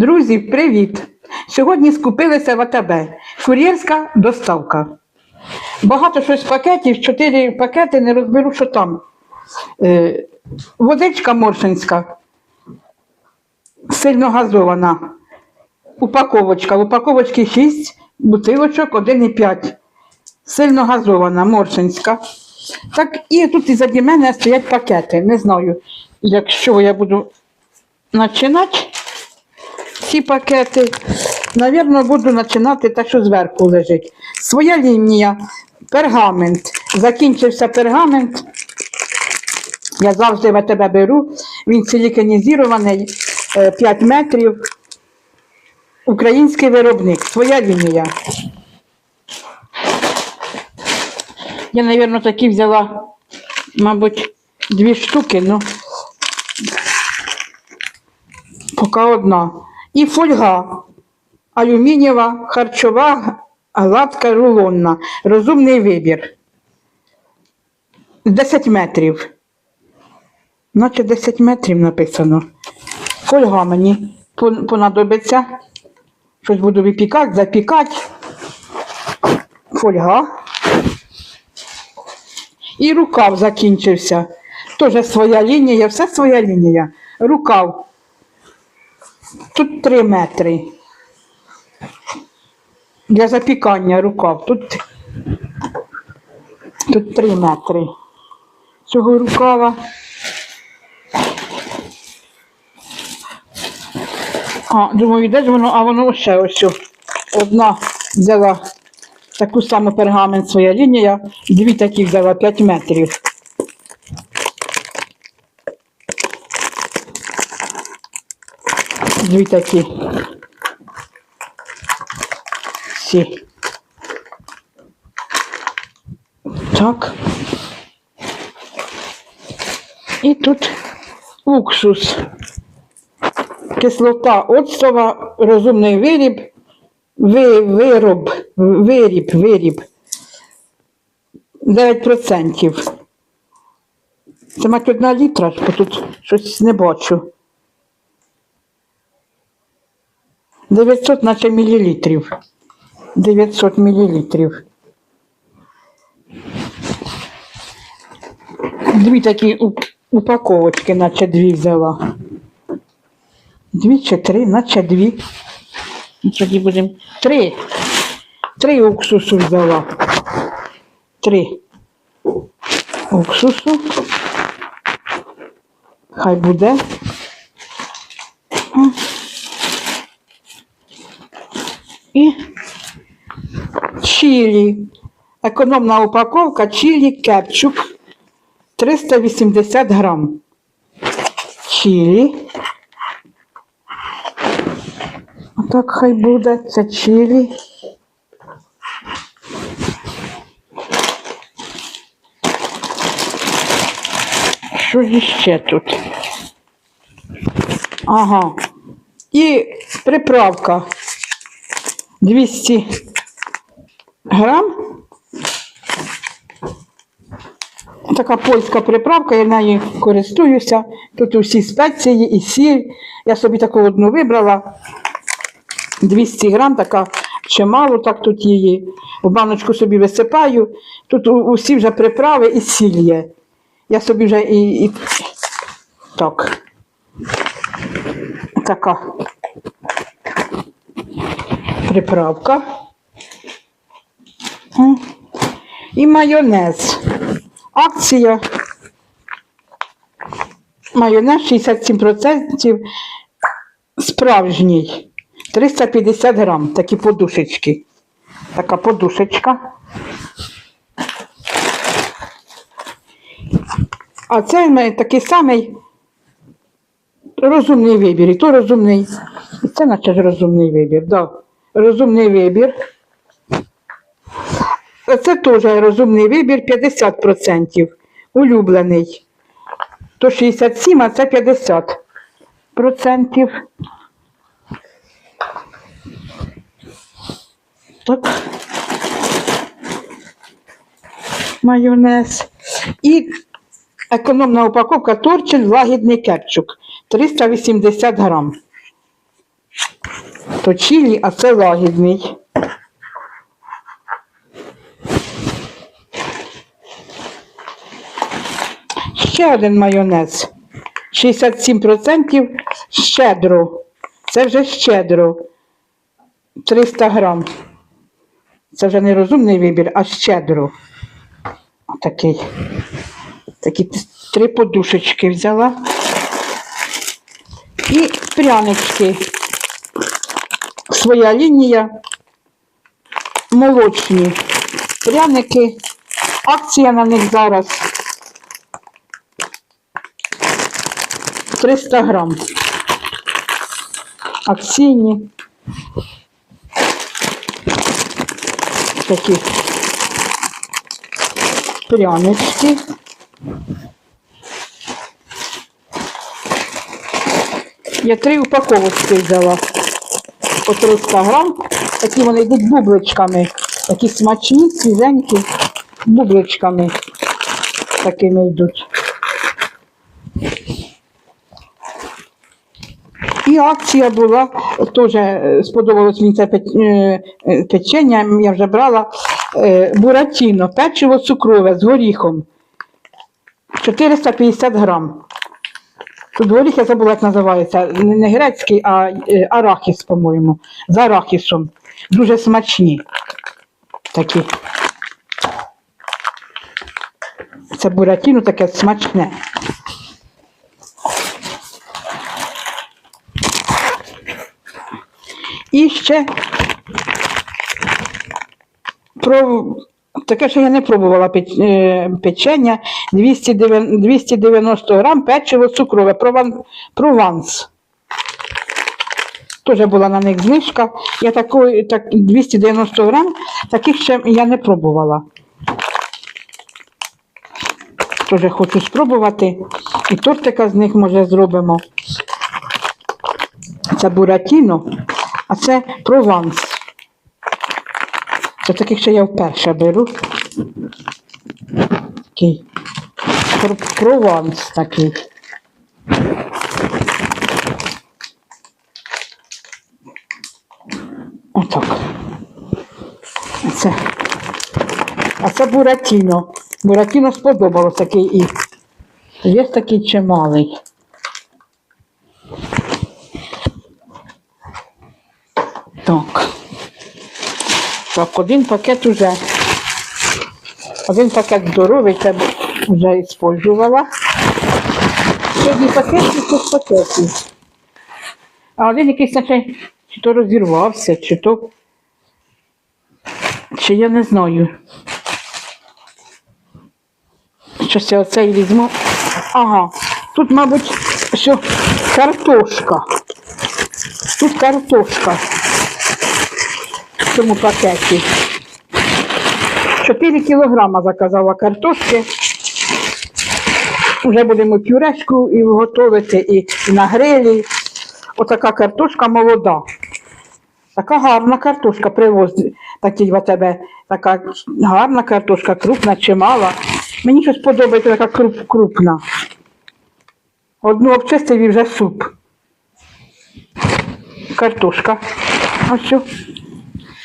Друзі, привіт! Сьогодні скупилися в АТБ. Кур'єрська доставка. Багато щось пакетів, чотири пакети, не розберу, що там. Е, водичка моршинська, сильно газована. Упаковочка. В упаковочці 6 бутилочок, 1,5. Сильно газована, моршинська. Так, і тут і заді мене стоять пакети. Не знаю, якщо я буду починати ці пакети. Навірно, буду починати те, що зверху лежить. Своя лінія, пергамент. Закінчився пергамент. Я завжди в тебе беру. Він силіконізований 5 метрів. Український виробник, своя лінія. Я, мабуть, такі взяла, мабуть, дві штуки, ну поки одна. І фольга алюмінієва, харчова, гладка, рулонна. Розумний вибір. 10 метрів. Наче 10 метрів написано. Фольга мені пон- понадобиться. Щось буду випікати, запікати. Фольга. І рукав закінчився. Теж своя лінія, все своя лінія. Рукав. Тут 3 метри. Для запікання рукав. Тут, тут 3 метри. Цього рукава. А, думаю, де воно, а воно ще ось. Одна взяла таку саму пергамент своя лінія, дві такі взяла 5 метрів. Дві такі. Всі. Так. І тут уксус. Кислота оцтова, розумний виріб, ви, вироб, виріб, виріб. 9%. Це мать одна літра, бо тут щось не бачу. 900 наче мілілітрів. 900 мілілітрів. Дві такі упаковочки, наче дві взяла. Дві чи три, наче дві. Тоді будемо. Три. Три уксусу взяла. Три. Уксусу. Хай буде. І чилі. Економна упаковка чилі кепчук 380 грам. Чилі. Отак хай буде. Це чилі. Що ж ще тут? Ага. І приправка 200 грам. Така польська приправка, я нею користуюся. Тут усі спеції і сіль. Я собі таку одну вибрала. 200 грам, така чимало, так тут її. В баночку собі висипаю. Тут усі вже приправи і сіль є. Я собі вже і, і... так. Така приправка. І майонез. Акція. Майонез 67% справжній. 350 грам, такі подушечки. Така подушечка. А це в мене такий самий розумний вибір. І то розумний. І це наче розумний вибір. Да. Розумний вибір. Це теж розумний вибір 50%. Улюблений. То 67, а це 50%. Так. Майонез. І економна упаковка торчель лагідний кетчуп 380 грам. То чилі, а це лагідний. Ще один майонез. 67% щедро. Це вже щедро. 300 грам. Це вже не розумний вибір, а щедро. Такий. Такі три подушечки взяла. І прянички. Своя лінія. Молочні. Пряники. Акція на них зараз. 300 грам. Акційні. Такі прянички. Я три упаковочки взяла по 300 грам. Такі вони йдуть бубличками. Такі смачні, свіженькі, бубличками такими йдуть. І акція була, теж е, сподобалось мені це е, е, печення, я вже брала буратіно, печиво цукрове з горіхом. 450 грам. Тут горіх, я забула, як називається. Не грецький, а е, арахіс, по-моєму. З арахісом. Дуже смачні. Такі. Це буратіно таке смачне. І ще про таке, що я не пробувала е, печення 290 290 грам печиво цукрове прованс. Теж була на них знижка. Я такої, так, 290 грам, таких ще я не пробувала. Теж хочу спробувати. І тортика з них може зробимо. Це буратіно, а це прованс. Це таких, що я вперше беру. Такий пр- прованс такий. Отак. А це, а це буратіно. Буратіно сподобалось такий і є такий чималий. Так. Так, один пакет уже. Один пакет здоровий, це вже іспользувала. Дві пакети, тут пакетів. А один якийсь наче чи то розірвався, чи то. Чи я не знаю. Щось я оцей візьму. Ага. Тут, мабуть, що картошка. Тут картошка цьому пакеті. 4 кілограма заказала картошки. Вже будемо пюрешку і готувати і, на грилі. Отака картошка молода. Така гарна картошка привоз такий в тебе. Така гарна картошка, крупна, чимала. Мені щось подобається така круп, крупна. Одну обчистив і вже суп. Картошка. А що?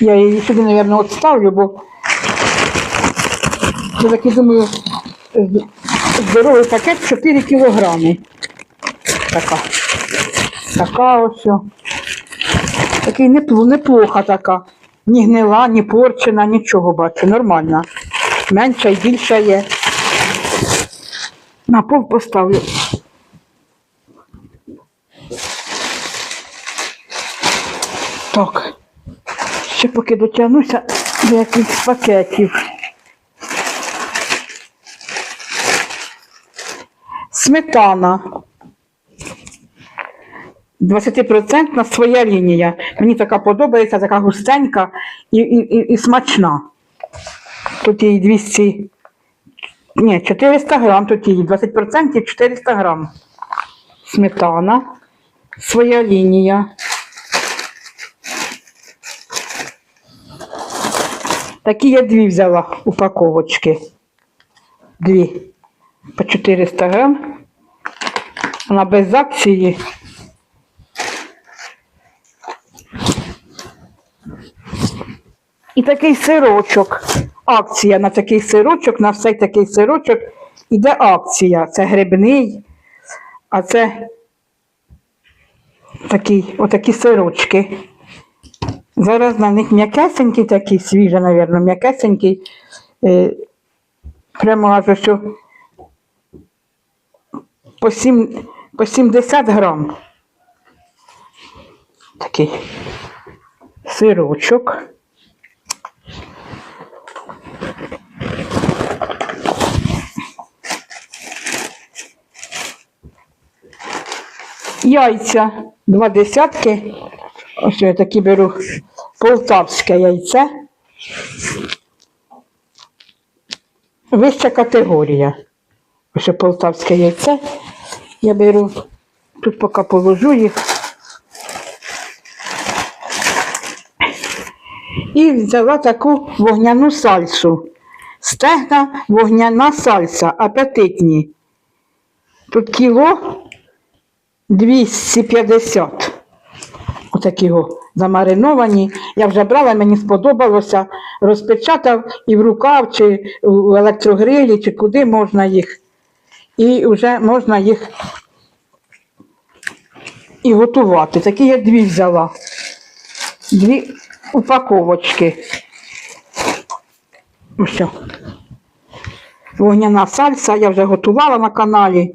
Я її сюди, мабуть, відставлю, бо я так і думаю, здоровий пакет 4 кілограми. Така. Така ось. Такий непло, неплоха така. Ні гнила, ні порчена, нічого бачу. Нормальна. Менша і більша є. На пол поставлю. Так. Ще поки дотягнуся до якихось пакетів. Сметана. 20% своя лінія. Мені така подобається, така густенька і, і, і, і смачна. Тут її 200, ні, 400 грам, тут її 20% 400 грам. Сметана, своя лінія. Такі я дві взяла упаковочки. Дві. По 400 грам. Вона без акції. І такий сирочок. Акція на такий сирочок, на всей такий сирочок іде акція. Це грибний, а це такі, отакі сирочки. Зараз на них м'якесенький такий, свіжий, мабуть, м'якесенький. Е, прямо аж ось о по, сім, по 70 грам. Такий сирочок. Яйця два десятки. Ось я такі беру полтавське яйце. Вища категорія. Ось полтавське яйце. Я беру, тут поки положу їх. І взяла таку вогняну сальсу. Стегна вогняна сальса, апетитні. Тут кіло 250. Отакі го замариновані. Я вже брала, мені сподобалося. Розпечатав і в рукав, чи в електрогрилі, чи куди можна їх. І вже можна їх і готувати. Такі я дві взяла. Дві упаковочки. Ось. Вогняна сальса, я вже готувала на каналі.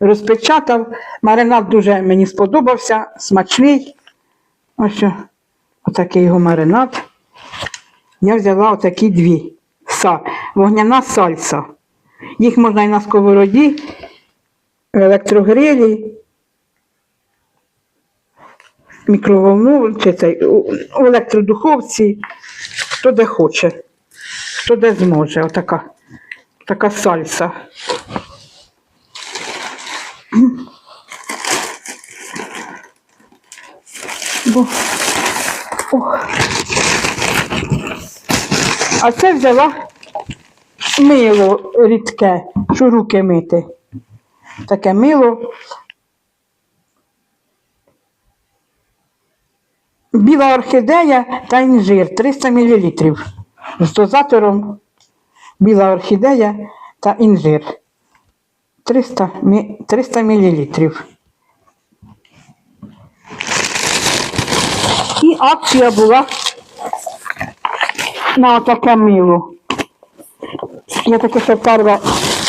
Розпечатав. Маринад дуже мені сподобався, смачний. Ось отакий його маринад. Я взяла отакі дві. Вогняна сальса. Їх можна і на сковороді, в електрогрилі, мікроволну, чи цей, у електродуховці, хто де хоче, хто де зможе. Отака така сальса. Бо... А це взяла мило рідке, що руки мити. Таке мило. Біла орхідея та інжир 300 мл. З дозатором біла орхідея та інжир 300, мі- 300 мл. Акція була на таке мило. Я таке ще вперше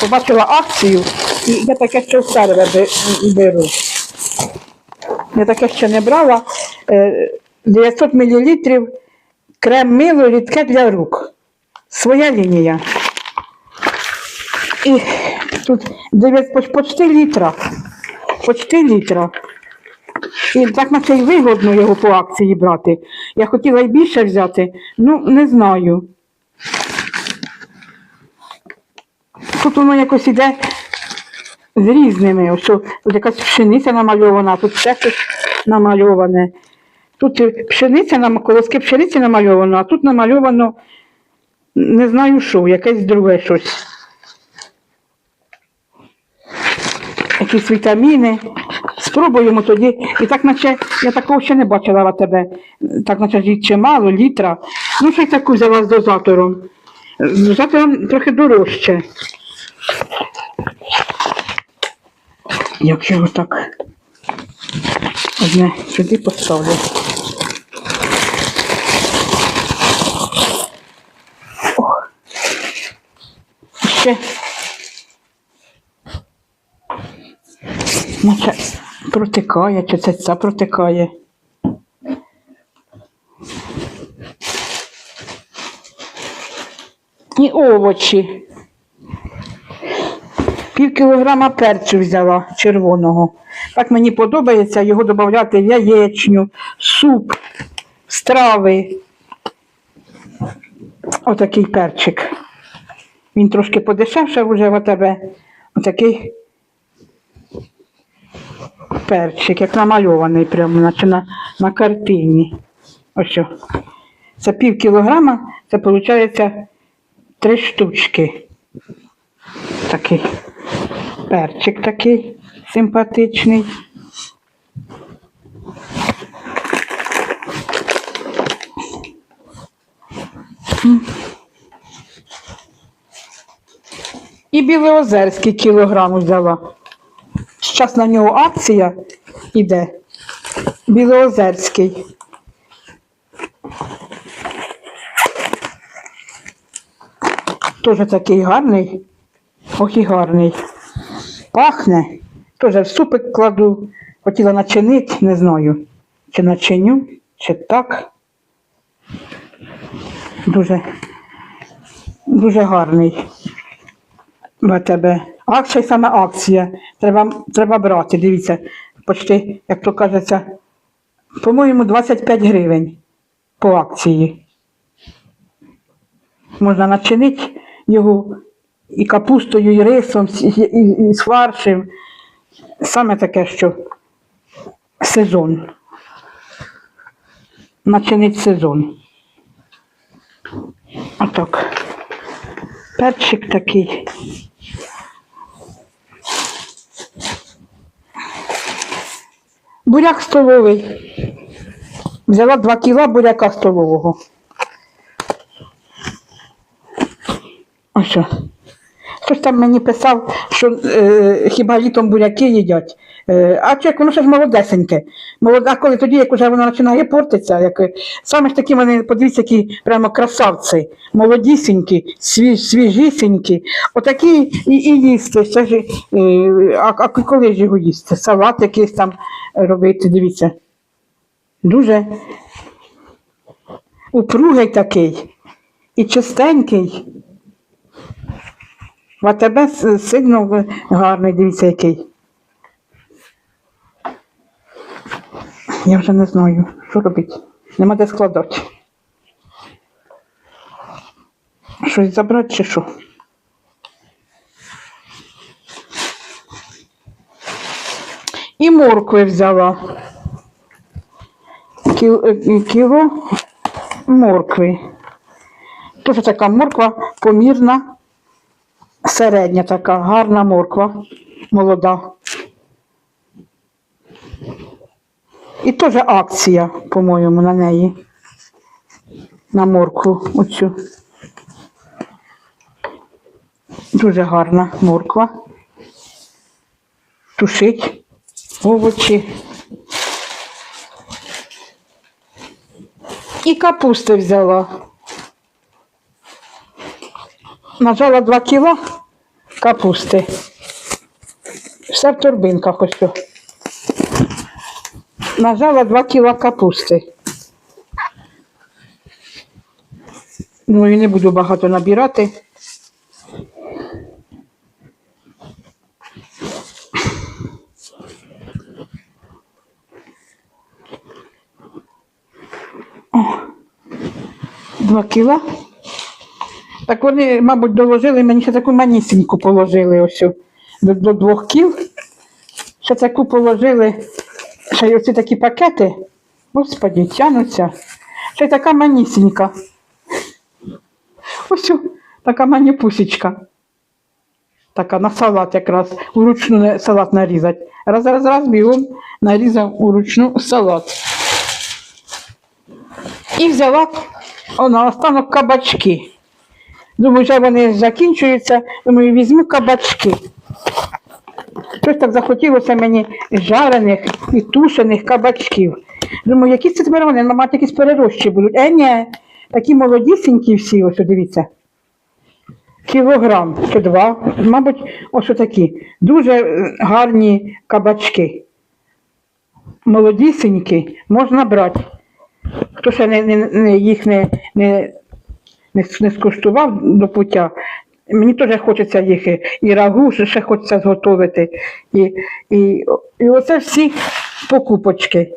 побачила акцію, і я таке ще вперше бе- беру. Я таке ще не брала. Е, 900 мл крем мило рідке для рук. Своя лінія. І тут 9, почти літра. Почти літра. І так наче й вигодно його по акції брати. Я хотіла й більше взяти, ну не знаю. Тут воно якось іде з різними. Ось якась пшениця намальована, тут ще щось намальоване. Тут пшениця колоски пшениці намальовано, а тут намальовано не знаю що, якесь друге щось. Якісь вітаміни. Спробуємо тоді. І так, наче я такого ще не бачила в тебе. Так, наче чимало, літра. Ну, ще й таку взяла з дозатором. З дозатором трохи дорожче. Як його так одне сюди поставлю. Ще. Наче протикає, чи це ця протикає. І овочі. Пів кілограма перцю взяла червоного. Так мені подобається його додати в яєчню, суп, страви. Отакий перчик. Він трошки подешевшав вже в тебе. Отакий перчик, як намальований прямо наче на на картині. Ось що. Це пів кілограма, це виходить три штучки. Такий перчик такий симпатичний. І білоозерський кілограм взяла. Зараз на нього акція іде. Білоозерський. Теж такий гарний. Ох і гарний. Пахне. Теж в супик кладу. Хотіла начинити, не знаю. Чи начиню, чи так. Дуже, дуже гарний. В тебе. Акція саме акція. Треба, треба брати. Дивіться, почти, як то кажеться, по-моєму, 25 гривень по акції. Можна начинити його і капустою, і рисом, і, і, і з фаршем. Саме таке, що сезон. Начинить сезон. Отак. Перчик такий. Буряк столовий. Взяла 2 кіла буряка столового. Ось. Хтось там мені писав, що е, хіба літом буряки їдять. А чек, воно ще ж молодесеньке. Молода, а коли тоді, як вже воно починає портитися, як, саме ж такі вони, подивіться, які прямо красавці, молодісінькі, свіж, свіжісінькі. Отакі і, і їсти. Це ж, е, а, а коли ж його їсти? Салат якийсь там робити, дивіться. Дуже упругий такий і чистенький. В АТБ с- сильно гарний, дивіться який. Я вже не знаю, що робити. Нема де складати. Щось забрати чи що? І моркви взяла. Е, кіло моркви. Теж така морква помірна, середня така, гарна морква, молода. І теж акція, по-моєму, на неї. На моркву оцю. Дуже гарна морква. Тушить овочі. І капусти взяла. Нажала 2 кіла капусти. Все в торбинках ось. Нажала 2 кіла капусти. Ну і не буду багато набирати. О, Два кіла. Так вони, мабуть, доложили, мені ще таку манісіньку положили ось до, до двох кіл. Ще таку положили, ще й такі пакети. Господі, тянуться. Ще й така манісінька. Ось така маніпусічка. Така на салат якраз, вручну не- салат нарізати. Раз, раз, раз, бігом нарізав уручну салат. І взяла о, наостанок кабачки. Думаю, вже вони закінчуються. Думаю, візьму кабачки. Щось так захотілося мені жарених і тушених кабачків. Думаю, які це тепер вони, мабуть, якісь перерощі будуть. Е, ні, такі молодісінькі всі, ось дивіться. Кілограм чи два, мабуть, ось такі. Дуже е, гарні кабачки. Молодісінькі, можна брати. Хто ще не, не, не, їх не, не, не скуштував до пуття, мені теж хочеться їх і- рагу, ще хочеться зготовити. І, і, і оце всі покупочки.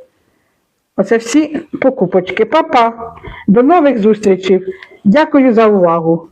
Оце всі покупочки. Папа, до нових зустрічей. Дякую за увагу.